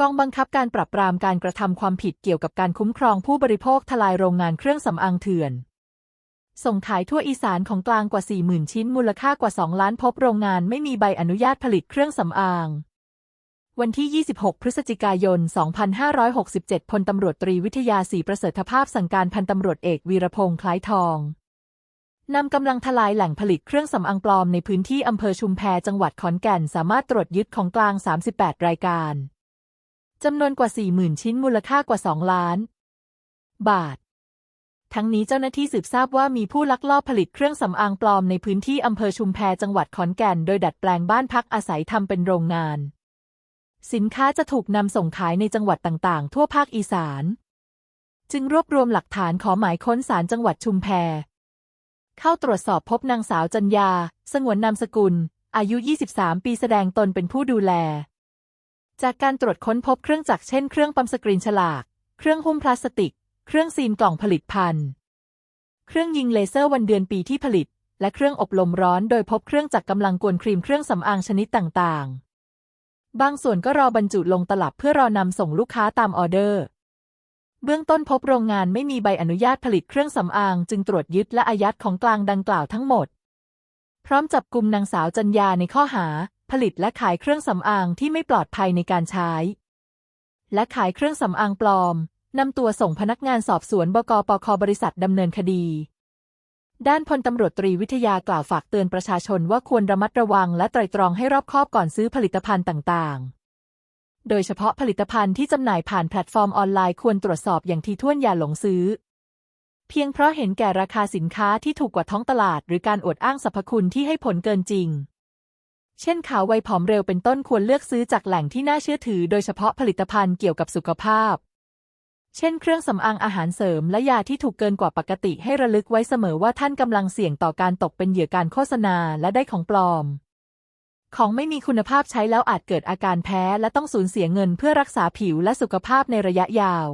กองบังคับการปราบปรามการกระทำความผิดเกี่ยวกับการคุ้มครองผู้บริโภคทลายโรงงานเครื่องสำอางเถื่อน ส่งขายทั่วอีสานของกลางกว่า 40,000 ชิ้นมูลค่ากว่า 2 ล้านพบโรงงานไม่มีใบอนุญาตผลิตเครื่องสำอาง วันที่ 26 พฤศจิกายน 2567 พลตำรวจตรีวิทยาศรีประเสริฐภาพสั่งการพันตำรวจเอกวีรพงษ์คล้ายทองนำกำลังทลายแหล่งผลิตเครื่องสำอางปลอมในพื้นที่อำเภอชุมแพจังหวัดขอนแก่นสามารถตรวจยึดของกลาง 38 รายการ จำนวนกว่า 40,000 ชิ้นมูลค่ากว่า 2 ล้าน บาท ทั้งนี้เจ้าหน้าที่สืบทราบว่ามีผู้ลักลอบผลิตเครื่องสำอางปลอมในพื้นที่อำเภอชุมแพจังหวัดขอนแก่น โดยดัดแปลงบ้านพักอาศัยทำเป็นโรงงาน สินค้าจะถูกนำส่งขายในจังหวัดต่างๆ ทั่วภาคอีสาน จึงรวบรวมหลักฐานขอหมายค้นศาลจังหวัดชุมแพ เข้าตรวจสอบพบนางสาวจัญญา สงวนนามสกุล อายุ 23 ปีแสดงตนเป็นผู้ดูแล จากการตรวจค้นพบเครื่องจักรเช่นเครื่องปั๊มสกรีนฉลาก เครื่องหุ้มพลาสติก เครื่องซีนกล่องผลิตภัณฑ์ เครื่องยิงเลเซอร์วันเดือนปีที่ผลิต และเครื่องอบลมร้อน โดยพบเครื่องจักรกำลังกวนครีมเครื่องสำอางชนิดต่างๆ บางส่วนก็รอบรรจุลงตลับเพื่อรอนำส่งลูกค้าตามออเดอร์ เบื้องต้นพบโรงงานไม่มีใบอนุญาตผลิตเครื่องสำอาง จึงตรวจยึดและอายัดของกลางดังกล่าวทั้งหมด พร้อมจับกลุ่มนางสาวจัญญาในข้อหา ผลิตและขายเครื่องสำอางที่ไม่ปลอดภัยในการใช้ และขายเครื่องสำอางปลอมนำตัวส่งพนักงานสอบสวนบกปคบริษัทดำเนินคดี ด้านพลตำรวจตรีวิทยากล่าวฝากเตือนประชาชนว่าควรระมัดระวังและไตรตรองให้รอบคอบก่อนซื้อผลิตภัณฑ์ต่างๆ โดยเฉพาะผลิตภัณฑ์ที่จำหน่ายผ่านแพลตฟอร์มออนไลน์ควรตรวจสอบอย่างถี่ถ้วนอย่าหลงซื้อ เพียงเพราะเห็นแก่ราคาสินค้าที่ถูกกว่าท้องตลาด หรือการอวดอ้างสรรพคุณที่ให้ผลเกินจริง เช่นขาวไวผอมเร็วเป็นต้นควรเลือกซื้อจากแหล่งที่น่าเชื่อถือ โดยเฉพาะผลิตภัณฑ์เกี่ยวกับสุขภาพ เช่นเครื่องสำอางอาหารเสริมและยาที่ถูกเกินกว่าปกติให้ระลึกไว้เสมอว่าท่านกำลังเสี่ยงต่อการตกเป็นเหยื่อการโฆษณาและได้ของปลอม ของไม่มีคุณภาพใช้แล้วอาจเกิดอาการแพ้และต้องสูญเสียเงินเพื่อรักษาผิวและสุขภาพในระยะยาว